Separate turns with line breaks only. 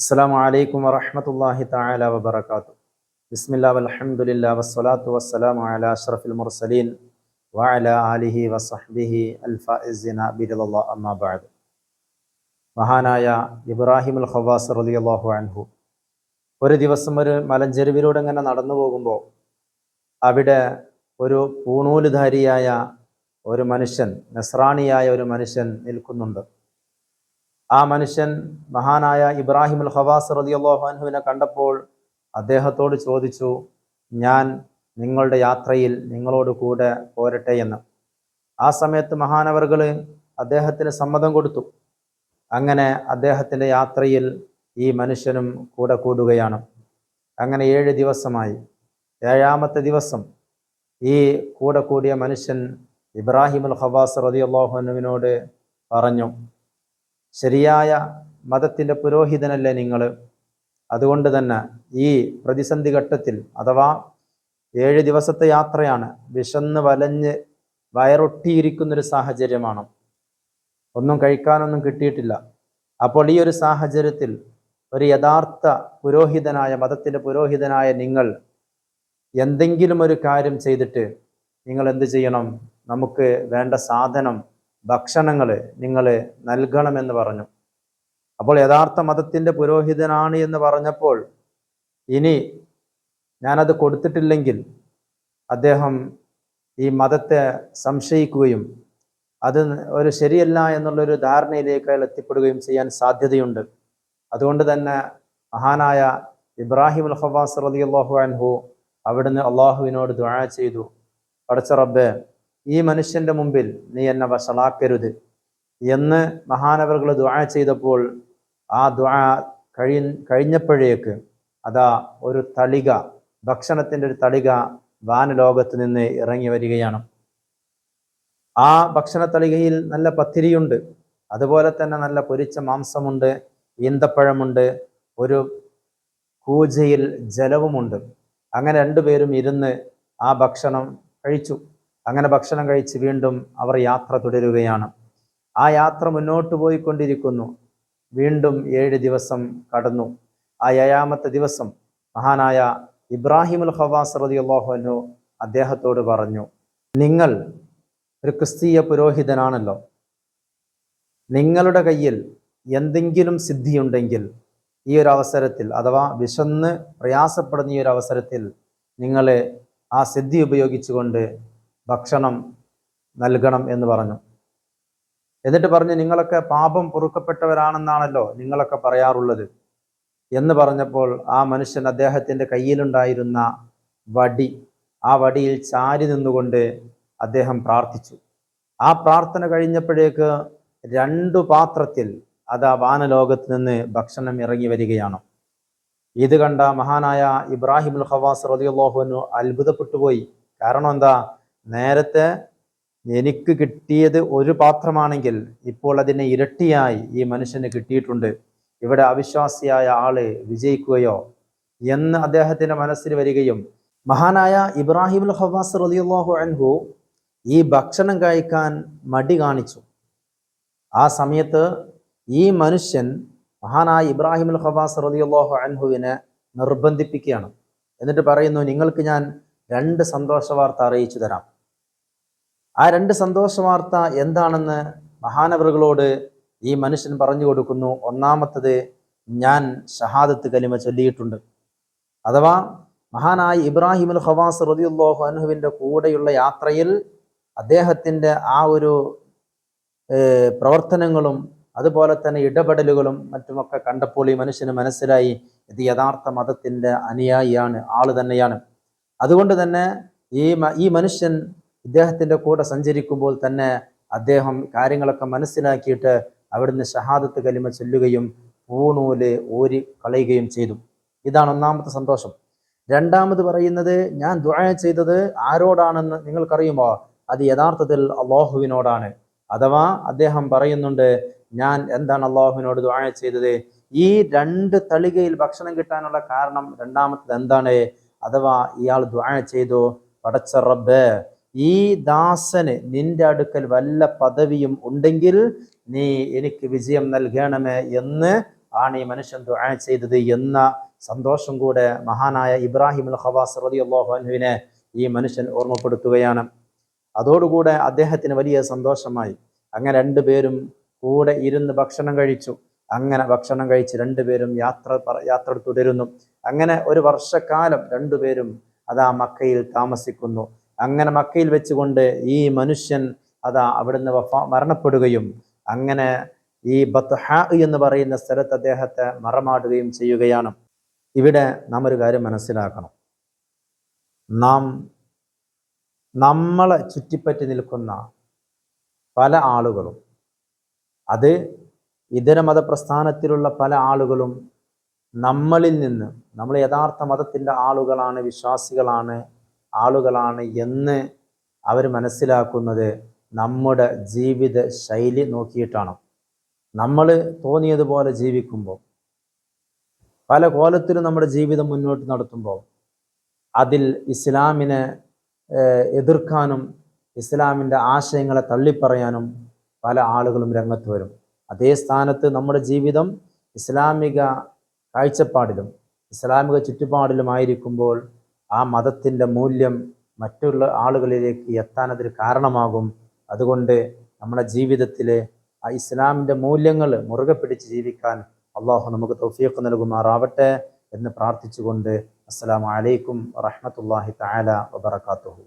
അസ്സാം വലൈക്കും വറഹമത്തല്ലാഹി താല വാത്തു ബിസ്മില്ലാ അലഹമുല്ല വസ്സലാത്തു വസ്സലാം അല അഷ്റഫുൽ മുർസലീൻ വഅലാ ആലിഹി വസഹ്ബിഹി അൽഫിന അമ്മാബാദ് മഹാനായ ഇബ്രാഹിം അൽ ഖവാസ് അള്ളാഹു അൻഹു ഒരു ദിവസം ഒരു മലഞ്ചെരുവിലൂടെ ഇങ്ങനെ നടന്നു പോകുമ്പോൾ അവിടെ ഒരു പൂണൂലുധാരിയായ ഒരു മനുഷ്യൻ നസ്രാണിയായ ഒരു മനുഷ്യൻ നിൽക്കുന്നുണ്ട്. ആ മനുഷ്യൻ മഹാനായ ഇബ്രാഹിം അൽ ഹവാസ് റലിയല്ലാഹു അൻഹുവിനെ കണ്ടപ്പോൾ അദ്ദേഹത്തോട് ചോദിച്ചു ഞാൻ നിങ്ങളുടെ യാത്രയിൽ നിങ്ങളോട് കൂടെ പോരട്ടെ എന്ന്. ആ സമയത്ത് മഹാനവറുകൾ അദ്ദേഹത്തിന് സമ്മതം കൊടുത്തു. അങ്ങനെ അദ്ദേഹത്തിന്റെ യാത്രയിൽ ഈ മനുഷ്യനും കൂടെ കൂടുകയാണ്. അങ്ങനെ ഏഴ് ദിവസമായി. ഏഴാമത്തെ ദിവസം ഈ കൂടെ കൂടിയ മനുഷ്യൻ ഇബ്രാഹിം അൽ ഹവാസ് റളിയല്ലാഹു അൻഹുവിനോട് പറഞ്ഞു ശരിയായ മതത്തിന്റെ പുരോഹിതനല്ലേ നിങ്ങൾ? അതുകൊണ്ട് തന്നെ ഈ പ്രതിസന്ധി ഘട്ടത്തിൽ അഥവാ ഏഴ് ദിവസത്തെ യാത്രയാണ് വിശന്ന് വലഞ്ഞ് വയറൊട്ടിയിരിക്കുന്നൊരു സാഹചര്യമാണ്. ഒന്നും കഴിക്കാനൊന്നും കിട്ടിയിട്ടില്ല. അപ്പോൾ ഈ ഒരു സാഹചര്യത്തിൽ ഒരു യഥാർത്ഥ പുരോഹിതനായ മതത്തിന്റെ പുരോഹിതനായ നിങ്ങൾ എന്തെങ്കിലും ഒരു കാര്യം ചെയ്തിട്ട് നിങ്ങൾ എന്ത് ചെയ്യണം? നമുക്ക് വേണ്ട സാധനം ഭക്ഷണങ്ങൾ നിങ്ങൾ നൽകണമെന്ന് പറഞ്ഞു. അപ്പോൾ യഥാർത്ഥ മതത്തിന്റെ പുരോഹിതനാണ് എന്ന് പറഞ്ഞപ്പോൾ ഇനി ഞാനത് കൊടുത്തിട്ടില്ലെങ്കിൽ അദ്ദേഹം ഈ മതത്തെ സംശയിക്കുകയും അത് ഒരു ശരിയല്ല എന്നുള്ളൊരു ധാരണയിലേക്ക് അയാൾ എത്തിപ്പെടുകയും ചെയ്യാൻ സാധ്യതയുണ്ട്. അതുകൊണ്ട് തന്നെ മഹാനായ ഇബ്രാഹിം അൽ റതി അള്ളാഹു അൻഹു അവിടുന്ന് അള്ളാഹുവിനോട് ദുആ ചെയ്തു. പടച്ച റബ്ബേ ഈ മനുഷ്യന്റെ മുമ്പിൽ നീ എന്നെ വഷളാക്കരുത് എന്ന് മഹാനവറുകൾ ദുആ ചെയ്തപ്പോൾ ആ ദുആ കഴി കഴിഞ്ഞപ്പോഴേക്ക് അതാ ഒരു തളിക ഭക്ഷണത്തിന്റെ ഒരു തളിക വാനലോകത്ത് നിന്ന് ഇറങ്ങി വരികയാണ്. ആ ഭക്ഷണ തളികയിൽ നല്ല പത്തിരിയുണ്ട്. അതുപോലെ തന്നെ നല്ല പൊരിച്ച മാംസമുണ്ട് ഈന്തപ്പഴമുണ്ട് ഒരു കൂജയിൽ ജലവുമുണ്ട്. അങ്ങനെ രണ്ടുപേരും ഇരുന്ന് ആ ഭക്ഷണം കഴിച്ചു. അങ്ങനെ ഭക്ഷണം കഴിച്ച് വീണ്ടും അവർ യാത്ര തുടരുകയാണ്. ആ യാത്ര മുന്നോട്ട് പോയിക്കൊണ്ടിരിക്കുന്നു. വീണ്ടും ഏഴ് ദിവസം കടന്നു. ആ ഏഴാമത്തെ ദിവസം മഹാനായ ഇബ്രാഹിമുൽ ഖവാസ് റതി അള്ളാഹുനു അദ്ദേഹത്തോട് പറഞ്ഞു നിങ്ങൾ ഒരു ക്രിസ്തീയ പുരോഹിതനാണല്ലോ. നിങ്ങളുടെ കയ്യിൽ എന്തെങ്കിലും സിദ്ധിയുണ്ടെങ്കിൽ ഈ ഒരു അവസരത്തിൽ അഥവാ വിശന്ന് പ്രയാസപ്പെടുന്ന ഈ ഒരു അവസരത്തിൽ നിങ്ങളെ ആ സിദ്ധി ഉപയോഗിച്ചുകൊണ്ട് ഭക്ഷണം നൽകണം എന്ന് പറഞ്ഞു. എന്നിട്ട് പറഞ്ഞു നിങ്ങളൊക്കെ പാപം പൊറുക്കപ്പെട്ടവരാണെന്നാണല്ലോ നിങ്ങളൊക്കെ പറയാറുള്ളത്. എന്ന് പറഞ്ഞപ്പോൾ ആ മനുഷ്യൻ അദ്ദേഹത്തിന്റെ കയ്യിലുണ്ടായിരുന്ന വടി ആ വടിയിൽ ചാരി നിന്നുകൊണ്ട് അദ്ദേഹം പ്രാർത്ഥിച്ചു. ആ പ്രാർത്ഥന കഴിഞ്ഞപ്പോഴേക്ക് രണ്ടു പാത്രത്തിൽ അത് ആ വാനലോകത്ത് നിന്ന് ഭക്ഷണം ഇറങ്ങി വരികയാണ്. ഇത് കണ്ട മഹാനായ ഇബ്രാഹിം ഉൽ ഖവാസ് റതിയുള്ളാഹുവിനു അത്ഭുതപ്പെട്ടുപോയി കാരണം എന്താ? നേരത്തെ എനിക്ക് കിട്ടിയത് ഒരു പാത്രമാണെങ്കിൽ ഇപ്പോൾ അതിനെ ഇരട്ടിയായി ഈ മനുഷ്യന് കിട്ടിയിട്ടുണ്ട്. ഇവിടെ അവിശ്വാസിയായ ആൾ വിജയിക്കുകയോ എന്ന് അദ്ദേഹത്തിന്റെ മനസ്സിൽ വരികയും മഹാനായ ഇബ്രാഹിം അൽ ഖവാസ് റളിയല്ലാഹു അൻഹു ഈ ഭക്ഷണം കഴിക്കാൻ മടി കാണിച്ചു. ആ സമയത്ത് ഈ മനുഷ്യൻ മഹാനായ ഇബ്രാഹിം അൽ ഖവാസ് റളിയല്ലാഹു അൻഹുവിനെ നിർബന്ധിപ്പിക്കുകയാണ്. എന്നിട്ട് പറയുന്നു നിങ്ങൾക്ക് ഞാൻ രണ്ട് സന്തോഷ വാർത്ത അറിയിച്ചു തരാം. ആ രണ്ട് സന്തോഷ വാർത്ത എന്താണെന്ന് മഹാനവറുകളോട് ഈ മനുഷ്യൻ പറഞ്ഞു കൊടുക്കുന്നു. ഒന്നാമത്തത് ഞാൻ ഷഹാദത്ത് കലിമ ചൊല്ലിയിട്ടുണ്ട്. അഥവാ മഹാനായ ഇബ്രാഹിം അൽ ഖവാസ് റതിയുല്ലാഹു അനുഹുവിന്റെ കൂടെയുള്ള യാത്രയിൽ അദ്ദേഹത്തിന്റെ ആ ഒരു പ്രവർത്തനങ്ങളും അതുപോലെ തന്നെ ഇടപെടലുകളും മറ്റുമൊക്കെ കണ്ടപ്പോൾ ഈ മനുഷ്യന് മനസ്സിലായി ഇത് യഥാർത്ഥ മതത്തിന്റെ അനുയായിയാണ് ആൾ തന്നെയാണ്. അതുകൊണ്ട് തന്നെ ഈ ഈ മനുഷ്യൻ ഇദ്ദേഹത്തിന്റെ കൂടെ സഞ്ചരിക്കുമ്പോൾ തന്നെ അദ്ദേഹം കാര്യങ്ങളൊക്കെ മനസ്സിലാക്കിയിട്ട് അവിടുന്ന് ഷഹാദത്ത് കലിമ ചൊല്ലുകയും പൂണൂൽ ഓരി കളയുകയും ചെയ്തു. ഇതാണ് ഒന്നാമത്തെ സന്തോഷം. രണ്ടാമത് പറയുന്നത് ഞാൻ ദുആ ചെയ്തത് ആരോടാണെന്ന് നിങ്ങൾക്കറിയുമോ? അത് യഥാർത്ഥത്തിൽ അള്ളാഹുവിനോടാണ് അഥവാ അദ്ദേഹം പറയുന്നുണ്ട് ഞാൻ എന്താണ് അള്ളാഹുവിനോട് ദുആ ചെയ്തത്? ഈ രണ്ട് തളികയിൽ ഭക്ഷണം കിട്ടാനുള്ള കാരണം രണ്ടാമത്തത് എന്താണ്? അഥവാ ഇയാൾ ദുആ ചെയ്തു പടച്ച റബ്ബ് ഈ ദാസന് നിന്റെ അടുക്കൽ വല്ല പദവിയും ഉണ്ടെങ്കിൽ നീ എനിക്ക് വിജയം നൽകണമേ എന്ന് ആണ് ഈ മനുഷ്യൻ ദുആ ചെയ്തത് എന്ന സന്തോഷം കൂടെ മഹാനായ ഇബ്രാഹിം അൽ റളിയല്ലാഹു അൻഹുവിനെ ഈ മനുഷ്യൻ ഓർമ്മപ്പെടുത്തുകയാണ്. അതോടുകൂടെ അദ്ദേഹത്തിന് വലിയ സന്തോഷമായി. അങ്ങനെ രണ്ടുപേരും കൂടെ ഇരുന്ന് ഭക്ഷണം കഴിച്ചു. അങ്ങനെ ഭക്ഷണം കഴിച്ച് രണ്ടുപേരും യാത്ര യാത്ര തുടരുന്നു. അങ്ങനെ ഒരു വർഷക്കാലം രണ്ടുപേരും അതാ മക്കയിൽ താമസിക്കുന്നു. അങ്ങനെ മക്കയിൽ വെച്ചുകൊണ്ട് ഈ മനുഷ്യൻ അതാ അവിടുന്ന് മരണപ്പെടുകയും അങ്ങനെ ഈ ബത്ത്ഹ എന്ന് പറയുന്ന സ്ഥലത്ത് അദ്ദേഹത്തെ മറമാടുകയും ചെയ്യുകയാണ്. ഇവിടെ നാം ഒരു കാര്യം മനസ്സിലാക്കണം. നാം നമ്മളെ ചുറ്റിപ്പറ്റി നിൽക്കുന്ന പല ആളുകളും അത് ഇതര മതപ്രസ്ഥാനത്തിലുള്ള പല ആളുകളും നമ്മളിൽ നിന്ന് നമ്മൾ യഥാർത്ഥ മതത്തിന്റെ ആളുകളാണ് വിശ്വാസികളാണ് ആളുകളാണ് എന്ന് അവർ മനസ്സിലാക്കുന്നത് നമ്മുടെ ജീവിത ശൈലി നോക്കിയിട്ടാണ്. നമ്മൾ തോന്നിയതുപോലെ ജീവിക്കുമ്പോൾ പല കോലത്തിലും നമ്മുടെ ജീവിതം മുന്നോട്ട് നടത്തുമ്പോൾ അതിൽ ഇസ്ലാമിനെ എതിർക്കാനും ഇസ്ലാമിന്റെ ആശയങ്ങളെ തള്ളിപ്പറയാനും പല ആളുകളും രംഗത്ത് വരും. അതേ സ്ഥാനത്ത് നമ്മുടെ ജീവിതം ഇസ്ലാമിക കാഴ്ചപ്പാടിലും ഇസ്ലാമിക ചുറ്റുപാടിലുമായിരിക്കുമ്പോൾ ആ മതത്തിന്റെ മൂല്യം മറ്റുള്ള ആളുകളിലേക്ക് എത്താൻ അതിൽ കാരണമാകും. അതുകൊണ്ട് നമ്മുടെ ജീവിതത്തിൽ ആ ഇസ്ലാമിന്റെ മൂല്യങ്ങൾ മുറുകെ പിടിച്ച് ജീവിക്കാൻ അള്ളാഹു നമുക്ക് തൗഫീഖ് നൽകുമാറാവട്ടെ എന്ന് പ്രാർത്ഥിച്ചുകൊണ്ട് അസ്സലാമു അലൈക്കും വറഹമത്തല്ലാഹി തആല വബറകാതുഹു